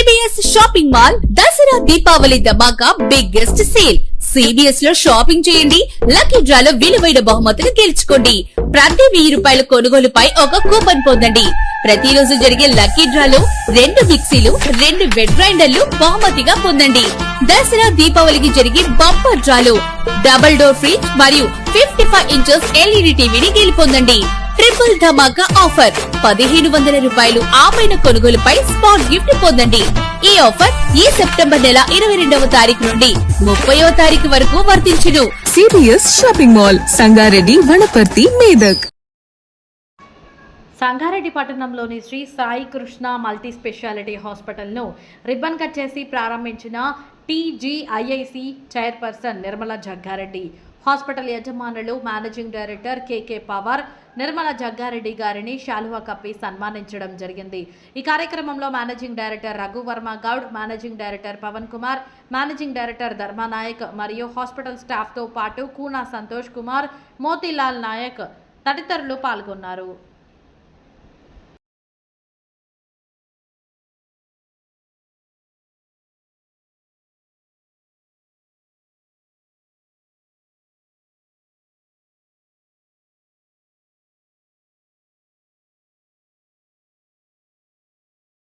CBS shopping mall Dussehra Deepavali ధమాకా biggest sale సిబిఎస్లో shopping చేయండి. Lucky డ్రాలో విలువైన బహుమతులు గెలుచుకోండి. ప్రతి వెయ్యి రూపాయల కొనుగోలుపై ఒక కూపన్ పొందండి. ప్రతిరోజు జరిగే లక్కీ డ్రాలో రెండు మిక్సీలు రెండు వెడ్ గ్రైండర్లు బహుమతిగా పొందండి. దసరా దీపావళికి జరిగే బంపర్ డ్రాలో డబుల్ డోర్ ఫ్రిడ్జ్ మరియు ఫిఫ్టీ ఫైవ్ ఇంచెస్ ఎల్ఈడి టీవీని గెలుపొందండి. ట్రిపుల్ ధమాకా ఆఫర్ పదిహేను వందల రూపాయలు ఆపైన కొనుగోలుపై స్పాట్ గిఫ్ట్ పొందండి. ఈ ఆఫర్ ఈ సెప్టెంబర్ నెల ఇరవై రెండవ తారీఖు నుండి ముప్పైవ తారీఖు వరకు వర్తించును. CBS shopping mall Sangareddy Wanaparthy Medak. Sangareddy పట్టణంలోని శ్రీ సాయి కృష్ణ మల్టీ స్పెషాలిటీ హాస్పిటల్ను రిబ్బన్ కట్ చేసి ప్రారంభించిన TGIIC chairperson Nirmala Jaggareddy. Hospital యజమానులు managing director KK Pawar Nirmala Jaggareddy గారిని శాలువా కప్పి సన్మానించడం జరిగింది. ఈ కార్యక్రమంలో managing director Raghuvarma Goud managing director Pavan Kumar managing director Dharmanayak మరియు హాస్పిటల్ స్టాఫ్తో పాటు కూనా సంతోష్ కుమార్ మోతీలాల్ నాయక్ తదితరులు పాల్గొన్నారు.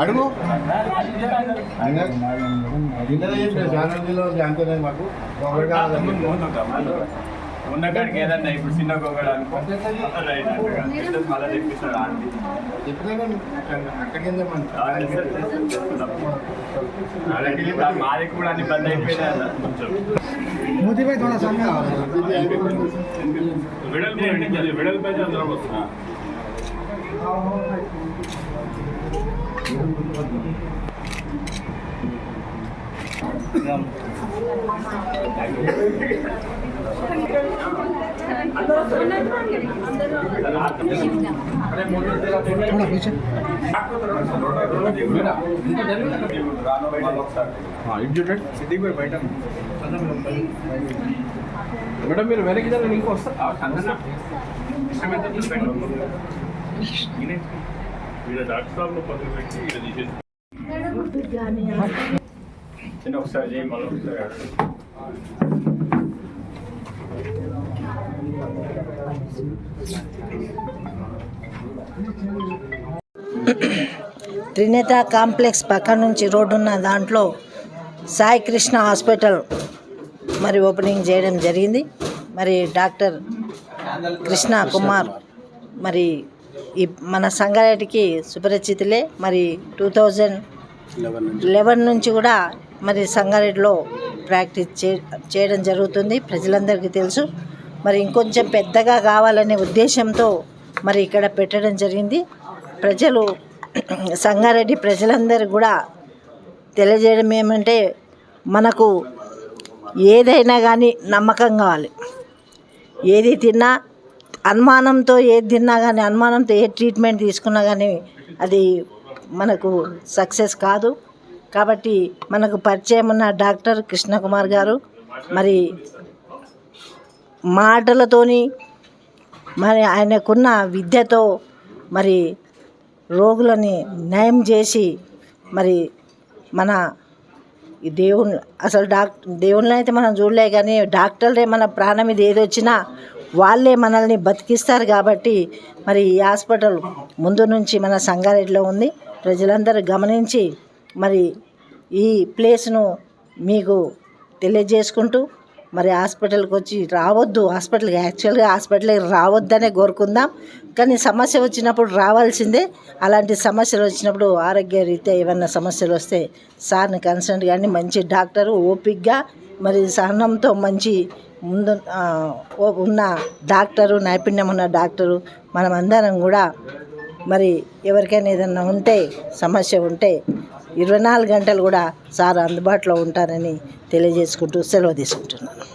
అడుగు. మాకు ఏదన్నా ఇప్పుడు చిన్న గొంగళ అనుకుంటే మళ్ళీ అక్కడికి మాది కూడా ఇబ్బంది అయిపోయింది విడల్పై విడల్పై వస్తున్నా. थोड़ा पीछे మేడం మీరు వెనక్కి జరగండి ఇంకో వస్తా వీళ్ళ డాక్టర్ సాబ్లో పక్కన పెట్టి వీళ్ళ తీసేసి చిన్న ఒకసారి చేయి మళ్ళీ ఒకసారి త్రినేత కాంప్లెక్స్ పక్క నుంచి రోడ్డు ఉన్న దాంట్లో సాయి కృష్ణ హాస్పిటల్ మరి ఓపెనింగ్ చేయడం జరిగింది. మరి డాక్టర్ కృష్ణ కుమార్ మరి ఈ మన సంగారెడ్డికి సుపరిచితులే. మరి టూ థౌజండ్ లెవెన్ నుంచి కూడా మరి సంగారెడ్డిలో ప్రాక్టీస్ చే చేయడం జరుగుతుంది. ప్రజలందరికీ తెలుసు. మరి ఇంకొంచెం పెద్దగా కావాలనే ఉద్దేశంతో మరి ఇక్కడ పెట్టడం జరిగింది. ప్రజలు సంగారెడ్డి ప్రజలందరూ కూడా తెలియజేయడం ఏమంటే మనకు ఏదైనా కానీ నమ్మకం కావాలి. ఏది తిన్నా అనుమానంతో ఏది తిన్నా కానీ అనుమానంతో ఏ ట్రీట్మెంట్ తీసుకున్నా కానీ అది మనకు సక్సెస్ కాదు. కాబట్టి మనకు పరిచయం ఉన్న డాక్టర్ కృష్ణకుమార్ గారు మరి మాటలతోని మరి ఆయనకున్న విద్యతో మరి రోగులని నయం చేసి మరి మన దేవుని అసలు డాక్ దేవుళ్ళని అయితే మనం చూడలే కానీ డాక్టర్లే మన ప్రాణం మీద ఏది వచ్చినా వాళ్ళే మనల్ని బతికిస్తారు కాబట్టి మరి ఈ హాస్పిటల్ ముందు నుంచి మన సంగారెడ్డిలో ఉంది. ప్రజలందరూ గమనించి మరి ఈ ప్లేస్ను మీకు తెలియజేసుకుంటూ మరి హాస్పిటల్కి వచ్చి రావద్దు హాస్పిటల్కి యాక్చువల్గా హాస్పిటల్కి రావద్దనే కోరుకుందాం. కానీ సమస్య వచ్చినప్పుడు రావాల్సిందే. అలాంటి సమస్యలు వచ్చినప్పుడు ఆరోగ్య రీత్యా ఏమన్నా సమస్యలు వస్తే సార్ని కన్సల్ట్ కానీ మంచి డాక్టరు ఓపిక్గా మరి సహనంతో మంచి ముందు ఓ- ఉన్న డాక్టరు నైపుణ్యం ఉన్న డాక్టరు మనమందరం కూడా మరి ఎవరికైనా ఏదన్నా ఉంటే సమస్య ఉంటే ఇరవై నాలుగు గంటలు కూడా సార్ అందుబాటులో ఉంటారని తెలియజేసుకుంటూ సెలవు తీసుకుంటున్నాను.